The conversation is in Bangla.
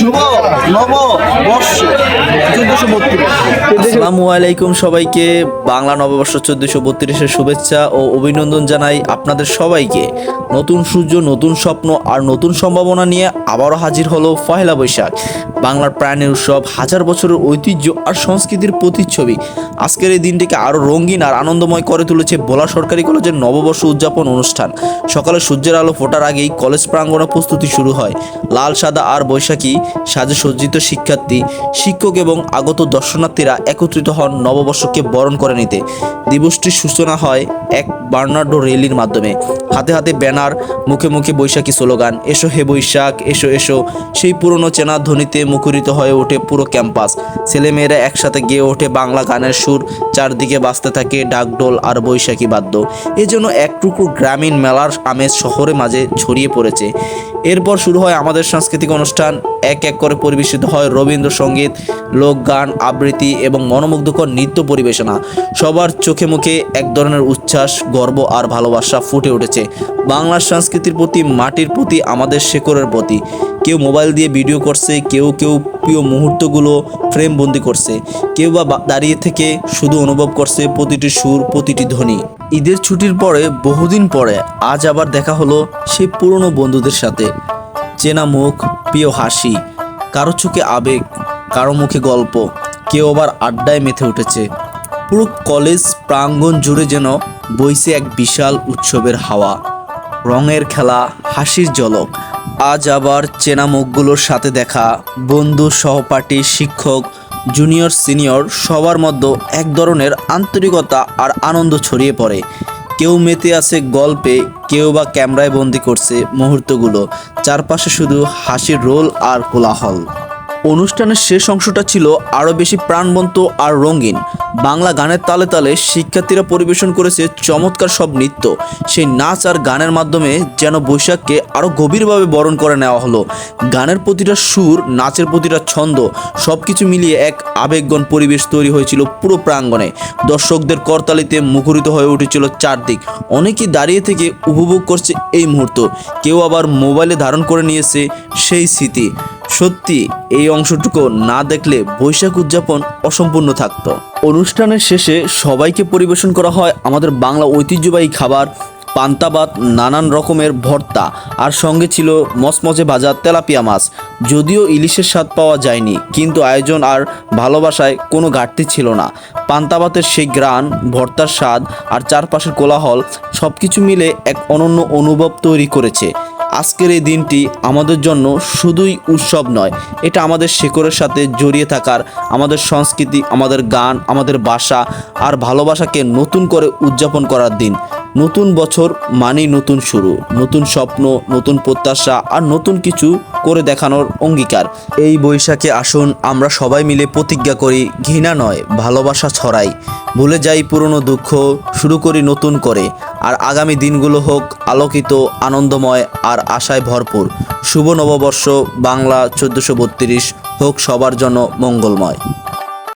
শুভ আসসালামু আলাইকুম সবাইকে, বাংলা নববর্ষ চোদ্দশো বত্রিশের শুভেচ্ছা ও অভিনন্দন জানাই আপনাদের সবাইকে। নতুন সূর্য, নতুন স্বপ্ন আর নতুন সম্ভাবনা নিয়ে আবারও হাজির হলো পয়লা বৈশাখ। বাংলার প্রাণের উৎসব, হাজার বছরের ঐতিহ্য আর সংস্কৃতির প্রতিচ্ছবি। আজকের এই দিনটিকে আরও রঙিন আর আনন্দময় করে তুলেছে বোলা সরকারি কলেজের নববর্ষ উদযাপন অনুষ্ঠান। সকালে সূর্যের আলো ফোটার আগেই কলেজ প্রাঙ্গণে প্রস্তুতি শুরু হয়। লাল, সাদা আর বৈশাখী সাজে সজ্জিত শিক্ষার্থী, শিক্ষক এবং আগত দর্শনার্থীরা একত্রিত হন নববর্ষকে বরণ করে নিতে। দিবসটির সূচনা হয় এক বার্নার্ডো রেলির মাধ্যমে। হাতে হাতে ব্যানার, মুখে মুখে বৈশাখী স্লোগান, এসো হে বৈশাখ, এসো এসো। সেই পুরনো চেনা ধ্বনিতে মুখরিত হয়ে ওঠে পুরো ক্যাম্পাস। ছেলেমেয়েরা একসাথে গেয়ে ওঠে বাংলা গানের সুর। চারদিকে বাজতে থাকে ডাকডোল আর বৈশাখী বাদ্য। এজন্য এক টুকরো গ্রামীণ মেলার আমেজ শহরের মাঝে ছড়িয়ে পড়েছে। এরপর শুরু হয় আমাদের সাংস্কৃতিক অনুষ্ঠান। এক এক করে পরিবেশিত হয় রবীন্দ্রসঙ্গীত লোকগান আবৃত্তি এবং মনোমুগ্ধকর নৃত্য পরিবেশনা। সবার চোখে মুখে এক ধরনের উচ্ছ্বাস, গর্ব আর ভালোবাসা ফুটে উঠেছে। বাংলার সংস্কৃতির প্রতি, মাটির প্রতি, আমাদের শেকড়ের প্রতি। কেউ মোবাইল দিয়ে ভিডিও করছে, কেউ কেউ প্রিয় মুহূর্তগুলো ফ্রেমবন্দি করছে। কেউ বা- দাঁড়িয়ে থেকে শুধু অনুভব করছে প্রতিটি সুর, প্রতিটি ধ্বনি। ঈদের ছুটির পরে বহুদিন পরে আজ আবার দেখা হলো সেই পুরনো বন্ধুদের সাথে। চেনা মুখ, প্রিয় হাসি, কারও চোখে আবেগ, কারও মুখে গল্প, কেউ আবার আড্ডায় মেতে উঠেছে। পুরো কলেজ প্রাঙ্গণ জুড়ে যেন বইছে এক বিশাল উৎসবের হাওয়া। রঙের খেলা, হাসির ঝলক। আজ আবার চেনা মুখগুলোর সাথে দেখা বন্ধু সহপাঠী, শিক্ষক জুনিয়র, সিনিয়র সবার মধ্যে এক ধরনের আন্তরিকতা আর আনন্দ ছড়িয়ে পড়ে। কেউ মেতে আছে গল্পে, কেউ বা ক্যামেরায় বন্দি করছে মুহূর্তগুলো। চারপাশে শুধু হাসির রোল আর কোলাহল। অনুষ্ঠানের শেষ অংশটা ছিল আরও বেশি প্রাণবন্ত আর রঙিন। বাংলা গানের তালে তালে শিক্ষার্থীরা পরিবেশন করেছে চমৎকার সব নৃত্য। সেই নাচ আর গানের মাধ্যমে যেন বৈশাখকে আরও গভীরভাবে বরণ করে নেওয়া হলো। গানের প্রতিটা সুর, নাচের প্রতিটা ছন্দ সব কিছু মিলিয়ে এক আবেগগণ পরিবেশ তৈরি হয়েছিল পুরো প্রাঙ্গণে। দর্শকদের করতালিতে মুখরিত হয়ে উঠেছিল চারদিক। অনেকেই দাঁড়িয়ে থেকে উপভোগ করছে এই মুহূর্ত। কেউ আবার মোবাইলে ধারণ করে নিয়েছে সেই স্মৃতি। সত্যি, এই অংশটুকু না দেখলে বৈশাখ উদযাপন অসম্পূর্ণ থাকত। অনুষ্ঠানের শেষে সবাইকে পরিবেশন করা হয় আমাদের বাংলা ঐতিহ্যবাহী খাবার পান্তাবাত নানান রকমের ভর্তা, আর সঙ্গে ছিল মচমচে ভাজা তেলাপিয়া মাছ। যদিও ইলিশের স্বাদ পাওয়া যায়নি, কিন্তু আয়োজন আর ভালোবাসায় কোনো ঘাটতি ছিল না। পান্তাবাতের সেই গ্রান ভর্তার স্বাদ, আর চারপাশের কোলাহল সব কিছু মিলে এক অনন্য অনুভব তৈরি করেছে। আজকের এই দিনটি আমাদের জন্য শুধুই উৎসব নয়, এটা আমাদের শেকড়ের সাথে জড়িয়ে থাকার আমাদের সংস্কৃতি, আমাদের গান, আমাদের বাসা আর ভালোবাসাকে নতুন করে উদযাপন করার দিন। নতুন বছর মানেই নতুন শুরু, নতুন স্বপ্ন, নতুন প্রত্যাশা আর নতুন কিছু করে দেখানোর অঙ্গীকার। এই বৈশাখে আসুন আমরা সবাই মিলে প্রতিজ্ঞা করি, ঘৃণা নয়, ভালোবাসা ছড়াই। ভুলে যাই পুরনো দুঃখ, শুরু করি নতুন করে। আর আগামী দিনগুলো হোক আলোকিত, আনন্দময় আর আশায় ভরপুর। শুভ নববর্ষ, বাংলা চোদ্দোশো হোক সবার জন্য মঙ্গলময়।